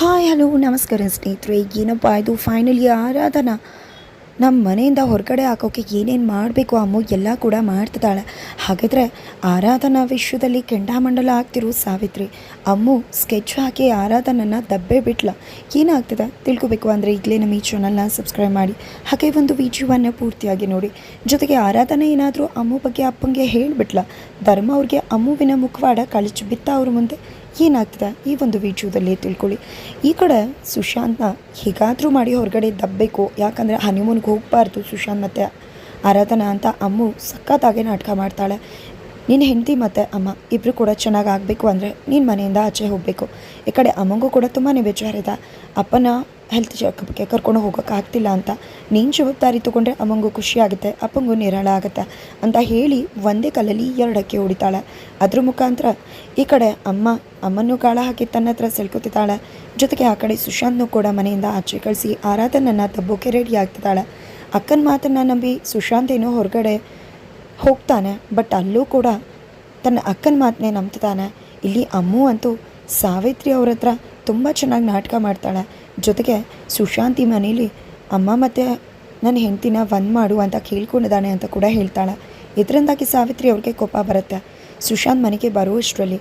Hi, hello, ನಮಸ್ಕಾರ ಸ್ನೇಹಿತರೆ. ಏನಪ್ಪ ಇದು ಫೈನಲಿ ಆರಾಧನಾ? ನಮ್ಮ ಮನೆಯಿಂದ ಹೊರಗಡೆ ಹಾಕೋಕೆ ಏನೇನು ಮಾಡಬೇಕು ಅಮ್ಮು? ಎಲ್ಲ ಕೂಡ ಮಾಡ್ತಿದ್ದಾಳೆ. ಹಾಗಾದರೆ ಆರಾಧನಾ ವಿಶ್ವದಲ್ಲಿ ಕೆಂಡಾಮಂಡಲ ಆಗ್ತಿರೋ ಸಾವಿತ್ರಿ. ಅಮ್ಮು ಸ್ಕೆಚ್ ಹಾಕಿ ಆರಾಧನನ್ನ ದಬ್ಬೆ ಬಿಟ್ಲ. ಏನಾಗ್ತದೆ? ತಿಳ್ಕೊಬೇಕು ಅಂದರೆ ಈಗಲೇ ನಮ್ಮ ಈ ಚಾನಲ್ನ ಸಬ್ಸ್ಕ್ರೈಬ್ ಮಾಡಿ. ಹಾಗೆ ಒಂದು ವಿಡಿಯೋವನ್ನು ಪೂರ್ತಿಯಾಗಿ ನೋಡಿ. ಜೊತೆಗೆ ಆರಾಧನೆ ಏನಾದರೂ ಅಮ್ಮು ಬಗ್ಗೆ ಅಪ್ಪಂಗೆ ಹೇಳಿಬಿಟ್ಲ. ಧರ್ಮ ಅವ್ರಿಗೆ ಅಮ್ಮುವಿನ ಮುಖವಾಡ ಕಳಚಿ ಬಿತ್ತ ಅವ್ರ ಮುಂದೆ ಏನಾಗ್ತದೆ ಈ ಒಂದು ವಿಡಿಯೋದಲ್ಲಿ ತಿಳ್ಕೊಳ್ಳಿ. ಈ ಕಡೆ ಸುಶಾಂತ್ನ ಹೇಗಾದರೂ ಮಾಡಿ ಹೊರಗಡೆ ದಬ್ಬಬೇಕು ಯಾಕಂದರೆ ಹನಿಮೂನ್ಗೆ ಹೋಗಬಾರ್ದು ಸುಶಾಂತ್ ಮತ್ತು ಆರಾಧನಾ ಅಂತ. ಅಮ್ಮು ಸಖತ್ತಾಗೆ ನಾಟಕ ಮಾಡ್ತಾಳೆ. ನಿನ್ನ ಹೆಂಡತಿ ಮತ್ತು ಅಮ್ಮ ಇಬ್ಬರು ಕೂಡ ಚೆನ್ನಾಗಿ ಆಗಬೇಕು ಅಂದರೆ ನಿನ್ನ ಮನೆಯಿಂದ ಆಚೆ ಹೋಗಬೇಕು. ಈ ಕಡೆ ಅಮ್ಮಂಗೂ ಕೂಡ ತುಂಬಾ ಬೇಜಾರಿದೆ. ಅಪ್ಪನ ಹೆಲ್ತ್ ಚೆಕಪ್ಗೆ ಕರ್ಕೊಂಡು ಹೋಗೋಕ್ಕಾಗ್ತಿಲ್ಲ ಅಂತ. ನೀನು ಜವಾಬ್ದಾರಿ ತೊಗೊಂಡ್ರೆ ಅಮ್ಮಂಗೂ ಖುಷಿ ಆಗುತ್ತೆ ಅಪ್ಪಂಗೂ ನಿರಾಳ ಆಗುತ್ತೆ ಅಂತ ಹೇಳಿ ಒಂದೇ ಕಲ್ಲಲ್ಲಿ ಎರಡಕ್ಕೆ ಹೊಡಿತಾಳೆ. ಅದ್ರ ಮುಖಾಂತರ ಈ ಕಡೆ ಅಮ್ಮ ಅಮ್ಮನ್ನು ಕಾಳ ಹಾಕಿ ತನ್ನ ಹತ್ರ ಸೆಳ್ಕೊತಿದ್ದಾಳೆ. ಜೊತೆಗೆ ಆ ಕಡೆ ಸುಶಾಂತ್ನು ಕೂಡ ಮನೆಯಿಂದ ಆಚೆ ಕಳಿಸಿ ಆರಾಧನನ್ನು ತಬ್ಬೋಕೆ ರೆಡಿ ಆಗ್ತಿದ್ದಾಳೆ. ಅಕ್ಕನ ಮಾತನ್ನು ನಂಬಿ ಸುಶಾಂತ್ ಏನೋ ಹೊರಗಡೆ ಹೋಗ್ತಾನೆ ಬಟ್ ಅಲ್ಲೂ ಕೂಡ ತನ್ನ ಅಕ್ಕನ ಮಾತನ್ನೇ ನಂಬ್ತಾನೆ ಇಲ್ಲಿ ಅಮ್ಮು ಅಂತೂ ಸಾವಿತ್ರಿ ಅವ್ರ ಹತ್ರ ತುಂಬ ಚೆನ್ನಾಗಿ ನಾಟಕ ಮಾಡ್ತಾಳೆ. ಜೊತೆಗೆ ಸುಶಾಂತಿ ಮನೇಲಿ ಅಮ್ಮ ಮತ್ತು ನನ್ನ ಹೆಂಡ್ತಿನ ಒಂದು ಮಾಡು ಅಂತ ಕೇಳ್ಕೊಂಡಿದ್ದಾನೆ ಅಂತ ಕೂಡ ಹೇಳ್ತಾಳೆ. ಇದರಿಂದಾಗಿ ಸಾವಿತ್ರಿ ಅವ್ರಿಗೆ ಕೋಪ ಬರುತ್ತೆ. ಸುಶಾಂತ್ ಮನೆಗೆ ಬರುವಷ್ಟರಲ್ಲಿ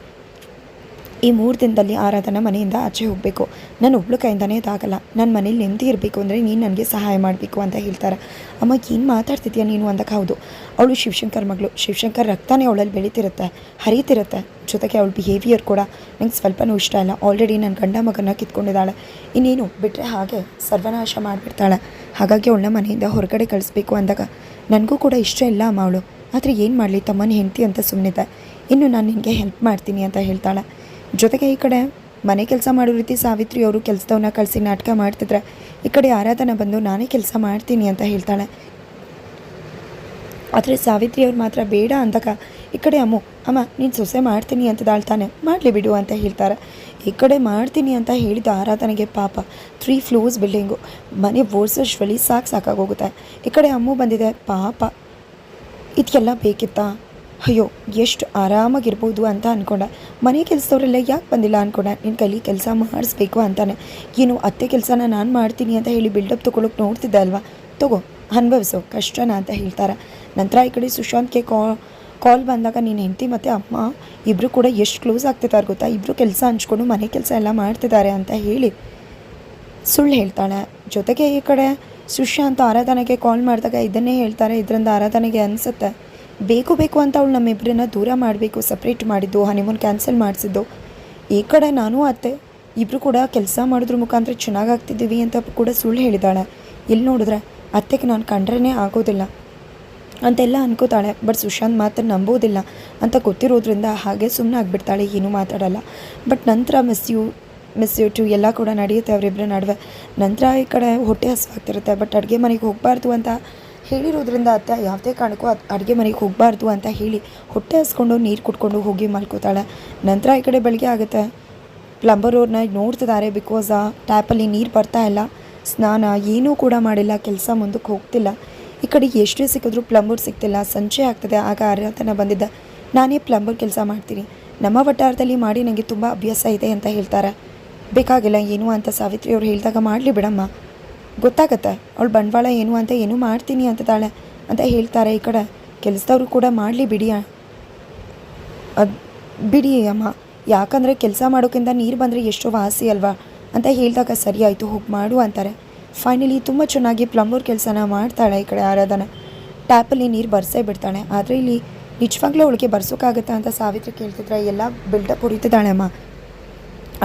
ಈ ಮೂರು ದಿನದಲ್ಲಿ ಆರಾಧನಾ ಮನೆಯಿಂದ ಆಚೆ ಹೋಗಬೇಕು. ನಾನು ಒಬ್ಳು ಕೈಯಿಂದನೇ ಇದಾಗಲ್ಲ. ನನ್ನ ಮನೇಲಿ ನೆಮ್ಮದಿ ಇರಬೇಕು ಅಂದರೆ ನೀನು ನನಗೆ ಸಹಾಯ ಮಾಡಬೇಕು ಅಂತ ಹೇಳ್ತಾರೆ. ಅಮ್ಮ, ಏನು ಮಾತಾಡ್ತಿದ್ಯಾ ನೀನು ಅಂದಕ್ಕೆ ಹೌದು. ಅವಳು ಶಿವಶಂಕರ್ ಮಗಳು. ಶಿವಶಂಕರ್ ರಕ್ತನೇ ಅವಳಲ್ಲಿ ಬೆಳೀತಿರುತ್ತೆ, ಹರಿತಿರುತ್ತೆ. ಜೊತೆಗೆ ಅವಳ ಬಿಹೇವಿಯರ್ ಕೂಡ ನಂಗೆ ಸ್ವಲ್ಪನೂ ಇಷ್ಟ ಇಲ್ಲ. ಆಲ್ರೆಡಿ ನನ್ನ ಗಂಡ ಮಗನ ಕಿತ್ಕೊಂಡಿದ್ದಾಳೆ. ಇನ್ನೇನು ಬಿಟ್ಟರೆ ಹಾಗೆ ಸರ್ವನಾಶ ಮಾಡಿಬಿಡ್ತಾಳೆ. ಹಾಗಾಗಿ ಅವಳನ್ನ ಮನೆಯಿಂದ ಹೊರಗಡೆ ಕಳಿಸ್ಬೇಕು ಅಂದಾಗ ನನಗೂ ಕೂಡ ಇಷ್ಟ ಇಲ್ಲ ಅಮ್ಮ ಅವಳು. ಆದರೆ ಏನು ಮಾಡಲಿ, ತಮ್ಮನ ಹೆಂಡತಿ ಅಂತ ಸುಮ್ಮನಿದ್ದೆ ಇನ್ನು ನಾನು ನಿನಗೆ ಹೆಲ್ಪ್ ಮಾಡ್ತೀನಿ ಅಂತ ಹೇಳ್ತಾಳೆ. ಜೊತೆಗೆ ಈ ಕಡೆ ಮನೆ ಕೆಲಸ ಮಾಡೋ ರೀತಿ ಸಾವಿತ್ರಿ ಅವರು ಕೆಲಸದವನ್ನ ಕಳಿಸಿ ನಾಟಕ ಮಾಡ್ತಿದ್ರೆ, ಈ ಕಡೆ ಆರಾಧನೆ ಬಂದು ನಾನೇ ಕೆಲಸ ಮಾಡ್ತೀನಿ ಅಂತ ಹೇಳ್ತಾಳೆ. ಆದರೆ ಸಾವಿತ್ರಿ ಅವ್ರು ಮಾತ್ರ ಬೇಡ ಅಂದಾಗ, ಈ ಕಡೆ ಅಮ್ಮು, ಅಮ್ಮ, ನೀನು ಸೊಸೆ ಮಾಡ್ತೀನಿ ಅಂತ ದಾಳ್ತಾನೆ ಮಾಡಲಿ ಬಿಡು ಅಂತ ಹೇಳ್ತಾರೆ. ಈ ಕಡೆ ಮಾಡ್ತೀನಿ ಅಂತ ಹೇಳಿದ ಆರಾಧನೆಗೆ ಪಾಪ ತ್ರೀ ಫ್ಲೋರ್ಸ್ ಬಿಲ್ಡಿಂಗು ಮನೆ ಓಡಿಸೋಶ್ವಲಿ ಸಾಕು ಸಾಕಾಗೋಗುತ್ತೆ. ಈ ಕಡೆ ಅಮ್ಮು ಬಂದಿದೆ, ಪಾಪ ಇದಕ್ಕೆಲ್ಲ ಬೇಕಿತ್ತಾ? ಅಯ್ಯೋ, ಎಷ್ಟು ಆರಾಮಾಗಿರ್ಬೋದು ಅಂತ ಅನ್ಕೊಂಡೆ. ಮನೆ ಕೆಲಸದವರೆಲ್ಲ ಯಾಕೆ ಬಂದಿಲ್ಲ ಅನ್ಕೊಂಡೆ. ನಿನ್ನ ಕೈಲಿ ಕೆಲಸ ಮಾಡಿಸ್ಬೇಕು ಅಂತಾನೆ. ಏನು, ಅತ್ತೆ ಕೆಲಸನ ನಾನು ಮಾಡ್ತೀನಿ ಅಂತ ಹೇಳಿ ಬಿಲ್ಡಪ್ ತೊಗೊಳಕ್ಕೆ ನೋಡ್ತಿದ್ದೆ ಅಲ್ವಾ? ತಗೋ, ಅನುಭವಿಸೋ, ಕಷ್ಟನ ಅಂತ ಹೇಳ್ತಾರೆ. ನಂತರ ಈ ಕಡೆ ಸುಶಾಂತ್ಗೆ ಕಾ, ಕಾಲ್ ಬಂದಾಗ ನೀನು ಹೆಂಡತಿ ಮತ್ತು ಅಮ್ಮ ಇಬ್ಬರು ಕೂಡ ಎಷ್ಟು ಕ್ಲೋಸ್ ಆಗ್ತಿದ್ದಾರೆ ಗೊತ್ತಾ? ಇಬ್ಬರು ಕೆಲಸ ಹಂಚ್ಕೊಂಡು ಮನೆ ಕೆಲಸ ಎಲ್ಲ ಮಾಡ್ತಿದ್ದಾರೆ ಅಂತ ಹೇಳಿ. ಸುಳ್ಳು ಹೇಳ್ತಾಳೆ. ಜೊತೆಗೆ ಈ ಕಡೆ ಸುಶಾಂತ್ ಆರಾಧನೆಗೆ ಕಾಲ್ ಮಾಡಿದಾಗ ಇದನ್ನೇ ಹೇಳ್ತಾರೆ. ಇದರಿಂದ ಆರಾಧನೆಗೆ ಅನಿಸುತ್ತೆ. ಬೇಕು ಬೇಕು ಅಂತ ಅವಳು ನಮ್ಮಿಬ್ಬರನ್ನ ದೂರ ಮಾಡಬೇಕು ಸಪ್ರೇಟ್ ಮಾಡಿದ್ದು ಹನಿಮೂನ್ ಕ್ಯಾನ್ಸಲ್ ಮಾಡಿಸಿದ್ದು. ಈ ಕಡೆ ನಾನು, ಅತ್ತೆ ಇಬ್ಬರು ಕೂಡ ಕೆಲಸ ಮಾಡಿದ್ರ ಮುಖಾಂತರ ಚೆನ್ನಾಗಿ ಆಗ್ತಿದ್ದೀವಿ ಅಂತ ಕೂಡ ಸುಳ್ಳು ಹೇಳಿದಾಳೆ. ಇಲ್ಲಿ ನೋಡಿದ್ರೆ ಅತ್ತೆಗೆ ನಾನು ಕಂಡ್ರೇ ಆಗೋದಿಲ್ಲ. ಅಂತೆಲ್ಲ ಅನ್ಕೋತಾಳೆ ಬಟ್ ಸುಶಾಂತ್ ಮಾತ್ರ ನಂಬೋದಿಲ್ಲ ಅಂತ ಗೊತ್ತಿರೋದ್ರಿಂದ ಹಾಗೆ ಸುಮ್ಮನೆ ಆಗಿಬಿಡ್ತಾಳೆ, ಏನೂ ಮಾತಾಡಲ್ಲ. ಬಟ್ ನಂತರ miss you miss you too ಎಲ್ಲ ಕೂಡ ನಡೆಯುತ್ತೆ ಅವರಿಬ್ಬರ ನಡುವೆ. ನಂತರ ಈ ಕಡೆ ಹೊಟ್ಟೆ ಹಸುವಾಗ್ತಿರುತ್ತೆ ಬಟ್ ಅಡುಗೆ ಮನೆಗೆ ಹೋಗಬಾರ್ದು ಅಂತ ಹೇಳಿರೋದ್ರಿಂದ ಅತ್ತೆ, ಯಾವುದೇ ಕಾರಣಕ್ಕೂ ಅದು ಅಡುಗೆ ಮನೆಗೆ ಹೋಗಬಾರ್ದು ಅಂತ ಹೇಳಿ ಹೊಟ್ಟೆ ಹಸ್ಕೊಂಡು ನೀರು ಕುಟ್ಕೊಂಡು ಹೋಗಿ ಮಲ್ಕೋತಾಳೆ. ನಂತರ ಈ ಕಡೆ ಬೆಳಗ್ಗೆ ಆಗುತ್ತೆ. ಪ್ಲಂಬರ್ ಅವ್ರನ್ನ ನೋಡ್ತಿದ್ದಾರೆ ಬಿಕಾಸ್ ಆ ಟ್ಯಾಪಲ್ಲಿ ನೀರು ಬರ್ತಾ ಇಲ್ಲ. ಸ್ನಾನ ಏನೂ ಕೂಡ ಮಾಡಿಲ್ಲ, ಕೆಲಸ ಮುಂದಕ್ಕೆ ಹೋಗ್ತಿಲ್ಲ. ಈ ಕಡೆ ಎಷ್ಟೇ ಸಿಕ್ಕಿದ್ರು ಪ್ಲಂಬರ್ ಸಿಗ್ತಿಲ್ಲ ಸಂಜೆ ಆಗ್ತದೆ. ಆಗ ಅರ್ಹತನ ಬಂದಿದ್ದ, ನಾನೇ ಪ್ಲಂಬರ್ ಕೆಲಸ ಮಾಡ್ತೀನಿ. ನಮ್ಮ ವಠಾರದಲ್ಲಿ ಮಾಡಿ ನನಗೆ ತುಂಬ ಅಭ್ಯಾಸ ಇದೆ ಅಂತ ಹೇಳ್ತಾರೆ. ಬೇಕಾಗಿಲ್ಲ, ಏನು? ಅಂತ ಸಾವಿತ್ರಿ ಅವ್ರು ಹೇಳಿದಾಗ, ಮಾಡಲಿ ಬಿಡಮ್ಮ. ಗೊತ್ತಾಗತ್ತೆ. ಅವಳು ಬಂಡವಾಳ ಏನು ಅಂತ ಏನು ಮಾಡ್ತೀನಿ ಅಂತ ತಾಳೆ ಅಂತ ಹೇಳ್ತಾರೆ ಈ ಕಡೆ. ಕೆಲಸದವ್ರು ಕೂಡ ಮಾಡಲಿ ಬಿಡಿ ಅದು ಬಿಡಿ ಅಮ್ಮ. ಯಾಕಂದರೆ ಕೆಲಸ ಮಾಡೋಕ್ಕಿಂತ ನೀರು ಬಂದರೆ ಎಷ್ಟೋ ವಾಸಿ ಅಲ್ವಾ? ಅಂತ ಹೇಳಿದಾಗ ಸರಿ ಆಯಿತು, ಹೋಗಿ ಮಾಡು ಅಂತಾರೆ. ಫೈನಲಿ ತುಂಬ ಚೆನ್ನಾಗಿ ಪ್ಲಂಬರ್ ಕೆಲಸನ ಮಾಡ್ತಾಳೆ ಈ ಕಡೆ ಆರಾಧನ. ಟ್ಯಾಪಲ್ಲಿ ನೀರು ಬರ್ಸೇ ಬಿಡ್ತಾಳೆ. ಆದರೆ ಇಲ್ಲಿ ನಿಜವಾಗ್ಲೂ ಅವಳಿಗೆ ಬರ್ಸೋಕ್ಕಾಗತ್ತಾ ಅಂತ ಸಾವಿತ್ರಿ ಕೇಳ್ತಿದ್ರೆ ಎಲ್ಲ ಬಿಲ್ಡಪ್ ಹೊಡಿತಿದ್ದಾಳೆ ಅಮ್ಮ.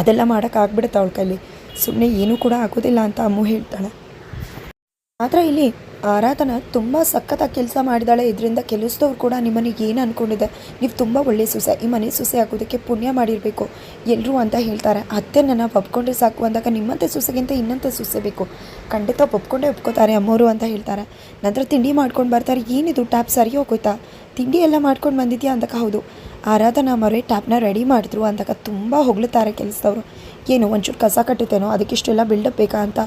ಅದೆಲ್ಲ ಮಾಡೋಕ್ಕಾಗ್ಬಿಡುತ್ತೆ ಅವಳ ಕೈಲಿ. ಸುಮ್ಮನೆ ಏನೂ ಕೂಡ ಆಗೋದಿಲ್ಲ ಅಂತ ಅಮ್ಮು ಹೇಳ್ತಾಳೆ. ಆದರೆ ಇಲ್ಲಿ ಆರಾಧನ ತುಂಬ ಸಖತ್ತಾಗಿ ಕೆಲಸ ಮಾಡಿದಾಳೆ. ಇದರಿಂದ ಕೆಲಸದವ್ರು ಕೂಡ ನಿಮ್ಮನೆ ಏನು ಅಂದ್ಕೊಂಡಿದೆ ನೀವು ತುಂಬ ಒಳ್ಳೆಯ ಸೊಸೆ. ಈ ಮನೆ ಸೊಸೆ ಆಗೋದಕ್ಕೆ ಪುಣ್ಯ ಮಾಡಿರಬೇಕು. ಎಲ್ಲರೂ ಅಂತ ಹೇಳ್ತಾರೆ. ಅತ್ತೆ ನನ್ನ ಒಪ್ಕೊಂಡ್ರೆ ಸಾಕು ಅಂದಾಗ ನಿಮ್ಮಂತೆ ಸೊಸೆಗಿಂತ ಇನ್ನಂತೆ ಸೊಸೆ ಬೇಕು. ಖಂಡಿತ ಒಪ್ಕೊಂಡೇ ಒಪ್ಕೋತಾರೆ ಅಮ್ಮೋರು ಅಂತ ಹೇಳ್ತಾರೆ. ನಂತರ ತಿಂಡಿ ಮಾಡ್ಕೊಂಡು ಬರ್ತಾರೆ. ಏನಿದು? ಟ್ಯಾಪ್ ಸರಿ ಹೋಗೋಯ್ತಾ? ತಿಂಡಿ ಎಲ್ಲ ಮಾಡ್ಕೊಂಡು ಬಂದಿದ್ಯಾ ಅಂದಾಗ ಹೌದು. ಆರಾಧನಾ ಮರೆ ಟ್ಯಾಪ್ನ ರೆಡಿ ಮಾಡಿದ್ರು ಅಂದಾಗ ತುಂಬ ಹೊಗಳುತ್ತಾರೆ ಕೆಲಸದವರು. ಏನು ಒಂಚೂರು ಕಸ ಕಟ್ಟುತ್ತೇನೋ? ಅದಕ್ಕಿಷ್ಟೆಲ್ಲ ಬಿಲ್ಡಪ್ ಬೇಕಾ ಅಂತ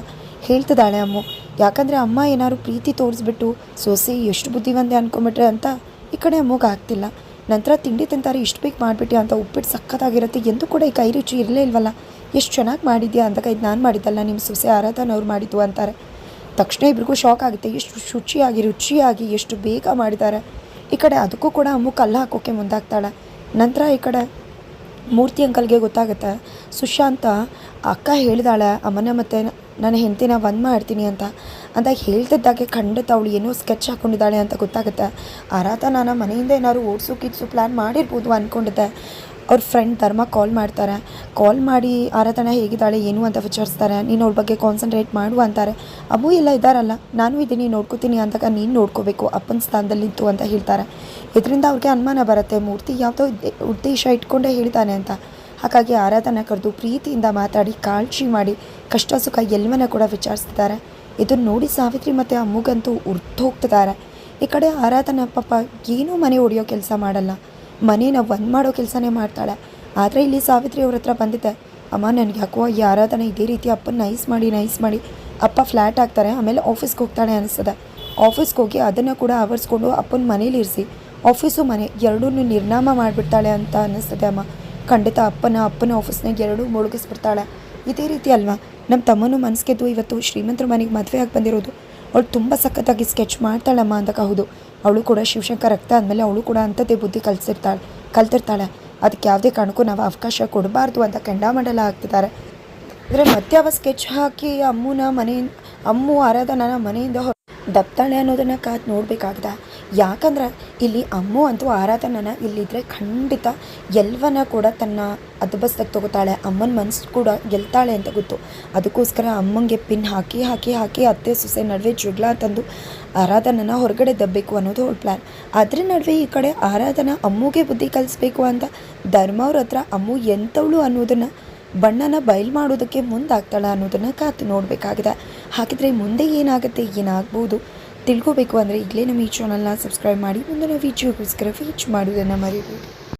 ಹೇಳ್ತಿದ್ದಾಳೆ ಅಮ್ಮು. ಯಾಕಂದರೆ ಅಮ್ಮ ಏನಾದ್ರು ಪ್ರೀತಿ ತೋರಿಸ್ಬಿಟ್ಟು ಸೊಸೆ ಎಷ್ಟು ಬುದ್ಧಿವಂತೆ ಅಂದ್ಕೊಂಬಿಟ್ರೆ ಅಂತ ಈ ಕಡೆ ಅಮ್ಮಗೆ ಆಗ್ತಿಲ್ಲ. ನಂತರ ತಿಂಡಿ ತಿಂತಾರೆ ಇಷ್ಟು ಬೇಕು ಮಾಡಿಬಿಟ್ಟು ಅಂತ ಉಪ್ಪಿಟ್ಟು ಸಖತ್ತಾಗಿರುತ್ತೆ ಎಂದು ಕೂಡ ಈ ಕೈ ರುಚಿ ಇರಲೇ ಇಲ್ವಲ್ಲ. ಎಷ್ಟು ಚೆನ್ನಾಗಿ ಮಾಡಿದ್ಯಾ ಅಂತ ಇದು ನಾನು ಮಾಡಿದ್ದಲ್ಲ ನಿಮ್ಮ ಸೊಸೆ ಆರಾಧನವ್ರು ಮಾಡಿದ್ದು ಅಂತಾರೆ. ತಕ್ಷಣ ಇಬ್ರಿಗೂ ಶಾಕ್ ಆಗುತ್ತೆ. ಎಷ್ಟು ಶುಚಿಯಾಗಿ, ರುಚಿಯಾಗಿ, ಎಷ್ಟು ಬೇಗ ಮಾಡಿದ್ದಾರೆ. ಈ ಕಡೆ ಅದಕ್ಕೂ ಕೂಡ ಅಮ್ಮು ಕಲ್ಲು ಹಾಕೋಕ್ಕೆ ಮುಂದಾಗ್ತಾಳೆ. ನಂತರ ಈ ಕಡೆ ಮೂರ್ತಿ ಅಂಕಲ್ಗೆ ಗೊತ್ತಾಗುತ್ತೆ. ಸುಶಾಂತ ಅಕ್ಕ ಹೇಳಿದಾಳೆ, ಅಮ್ಮನ ಮತ್ತು ನನ್ನ ಹೆಂಡತಿನ ಒಂದು ಮಾಡ್ತೀನಿ ಅಂತ. ಅಂತ ಹೇಳ್ತಿದ್ದಾಗೆ, ಖಂಡಿತ ಅವಳು ಏನೋ ಸ್ಕೆಚ್ ಹಾಕ್ಕೊಂಡಿದ್ದಾಳೆ ಅಂತ ಗೊತ್ತಾಗುತ್ತೆ. ಆರಾತ ನಾನು ಮನೆಯಿಂದ ಏನಾದ್ರು ಓಡಿಸು ಕಿಡ್ಸು ಪ್ಲ್ಯಾನ್ ಮಾಡಿರ್ಬೋದು ಅಂದ್ಕೊಂಡಿದ್ದೆ ಅವ್ರ ಫ್ರೆಂಡ್ ಧರ್ಮ ಕಾಲ್ ಮಾಡ್ತಾರೆ. ಕಾಲ್ ಮಾಡಿ ಆರಾಧನ ಹೇಗಿದ್ದಾಳೆ, ಏನು ಅಂತ ವಿಚಾರಿಸ್ತಾರೆ. ನೀನು ಅವ್ಳ ಬಗ್ಗೆ ಕಾನ್ಸಂಟ್ರೇಟ್ ಮಾಡು ಅಂತಾರೆ. ಅಬ್ಬು ಎಲ್ಲ ಇದ್ದಾರಲ್ಲ, ನಾನು ಇದೀನಿ ನೋಡ್ಕೋತೀನಿ ಅಂದಾಗ ನೀನು ನೋಡ್ಕೋಬೇಕು, ಅಪ್ಪನ ಸ್ಥಾನದಲ್ಲಿತ್ತು ಅಂತ ಹೇಳ್ತಾರೆ. ಇದರಿಂದ ಅವ್ರಿಗೆ ಅನುಮಾನ ಬರುತ್ತೆ. ಮೂರ್ತಿ ಯಾವುದೋ ಉದ್ದೇ- ಉದ್ದೇಶ ಇಟ್ಕೊಂಡೇ ಹೇಳ್ತಾನೆ ಅಂತ. ಹಾಗಾಗಿ ಆರಾಧನ ಕರೆದು ಪ್ರೀತಿಯಿಂದ ಮಾತಾಡಿ ಕಾಳಜಿ ಮಾಡಿ, ಕಷ್ಟ ಸುಖ ಎಲ್ಲವನ್ನ ಕೂಡ ವಿಚಾರಿಸ್ತಿದ್ದಾರೆ. ಇದನ್ನು ನೋಡಿ ಸಾವಿತ್ರಿ ಮತ್ತು ಅಮ್ಮಗಂತೂ ಹೋಗ್ತಿದ್ದಾರೆ ಈ ಕಡೆ ಆರಾಧನ ಪಾಪ ಏನೂ ಮನೆ ಹೊಡೆಯೋ ಕೆಲಸ ಮಾಡಲ್ಲ. ಮನೇನ ಒಂದು ಮಾಡೋ ಕೆಲಸನೇ ಮಾಡ್ತಾಳೆ. ಆದರೆ ಇಲ್ಲಿ ಸಾವಿತ್ರಿ ಅವ್ರ ಹತ್ರ ಬಂದಿದ್ದೆ ಅಮ್ಮ, ನನಗೆ ಯಾಕೋ ಈ ಆರಾಧನೆ ಇದೇ ರೀತಿ ಅಪ್ಪನ ನೈಸ್ ಮಾಡಿ ನೈಸ್ ಮಾಡಿ, ಅಪ್ಪ ಫ್ಲ್ಯಾಟ್ ಆಗ್ತಾರೆ, ಆಮೇಲೆ ಆಫೀಸ್ಗೆ ಹೋಗ್ತಾಳೆ ಅನಿಸ್ತದೆ ಆಫೀಸ್ಗೆ ಹೋಗಿ ಅದನ್ನು ಕೂಡ ಆವರಿಸ್ಕೊಂಡು ಅಪ್ಪನ ಮನೇಲಿ ಇರಿಸಿ ಆಫೀಸು ಮನೆ ಎರಡೂ ನಿರ್ನಾಮ ಮಾಡಿಬಿಡ್ತಾಳೆ ಅಂತ ಅನ್ನಿಸ್ತದೆ ಅಮ್ಮ. ಖಂಡಿತ ಅಪ್ಪನ ಅಪ್ಪನ ಆಫೀಸ್ನಾಗ ಎರಡೂ ಮುಳುಗಿಸ್ಬಿಡ್ತಾಳೆ. ಇದೇ ರೀತಿ ಅಲ್ವಾ? ನಮ್ಮ ತಮ್ಮನೂ ಮನಸ್ಗೆದ್ದು ಇವತ್ತು ಶ್ರೀಮಂತರ ಮನೆಗೆ ಮದುವೆ ಆಗಿ ಬಂದಿರೋದು. ಅವಳು ತುಂಬ ಸಖತ್ತಾಗಿ ಸ್ಕೆಚ್ ಮಾಡ್ತಾಳಮ್ಮ ಅಂದಾಗ ಹೌದು ಅವಳು ಕೂಡ ಶಿವಶಂಕರ್ ರಕ್ತ ಅಂದಮೇಲೆ ಅವಳು ಕೂಡ ಅಂಥದ್ದೇ ಬುದ್ಧಿ ಕಲಿಸಿರ್ತಾಳೆ, ಕಲ್ತಿರ್ತಾಳೆ. ಅದಕ್ಕೆ ಯಾವುದೇ ಕಾರಣಕ್ಕೂ ನಾವು ಅವಕಾಶ ಕೊಡಬಾರ್ದು ಅಂತ ಕೆಂಡಾಮಂಡಲ ಆಗ್ತಿದ್ದಾರೆ ಅಂದರೆ ಮತ್ತೆ ಅವ ಸ್ಕೆಚ್ ಹಾಕಿ ಅಮ್ಮನ ಮನೆ ಅಮ್ಮು ಆರಾಧನ ಮನೆಯಿಂದ ದಪ್ತಾಳೆ ಅನ್ನೋದನ್ನು ಕಾದು ನೋಡಬೇಕಾಗ್ದ. ಯಾಕಂದ್ರೆ ಇಲ್ಲಿ ಅಮ್ಮು ಅಂತೂ ಆರಾಧನನ ಇಲ್ಲಿದ್ದರೆ ಖಂಡಿತ ಎಲ್ಲವನ್ನ ಕೂಡ ತನ್ನ ಅದಬಸ್ದಾಗ ತಗೋತಾಳೆ. ಅಮ್ಮನ ಮನಸ್ಸು ಕೂಡ ಗೆಲ್ತಾಳೆ ಅಂತ ಗೊತ್ತು. ಅದಕ್ಕೋಸ್ಕರ ಅಮ್ಮಂಗೆ ಪಿನ್ ಹಾಕಿ ಹಾಕಿ ಹಾಕಿ ಅತ್ತೆ, ಸೊಸೆ ನಡುವೆ ಜುಗ್ಲ ತಂದು ಆರಾಧನನ ಹೊರಗಡೆ ದಬ್ಬಬೇಕು ಅನ್ನೋದು ಅವಳ ಪ್ಲ್ಯಾನ್ ಅದ್ರ ನಡುವೆ ಈ ಕಡೆ ಆರಾಧನ ಅಮ್ಮುಗೆ ಬುದ್ಧಿ ಕಲಿಸ್ಬೇಕು ಅಂತ ಧರ್ಮ ಅವ್ರ ಹತ್ರ ಅಮ್ಮು ಎಂಥವಳು ಅನ್ನೋದನ್ನು ಬಣ್ಣನ ಬಯಲು ಮಾಡೋದಕ್ಕೆ ಮುಂದಾಗ್ತಾಳೆ ಅನ್ನೋದನ್ನು ಕಾತು ನೋಡಬೇಕಾಗಿದೆ. ಹಾಗಿದ್ರೆ ಮುಂದೆ ಏನಾಗುತ್ತೆ, ಏನಾಗ್ಬೋದು? ತಿಳ್ಕೋಬೇಕು ಅಂದರೆ ಈಗಲೇ ನಮ್ಮ ಈ ಚಾನಲ್ನ ಸಬ್ಸ್ಕ್ರೈಬ್ ಮಾಡಿ ಮುಂದಿನ ವಿಡಿಯೋಗೋಸ್ಕರ ಫೀಚ್ ಮಾಡೋದನ್ನು ಮರಿಬೇಡಿ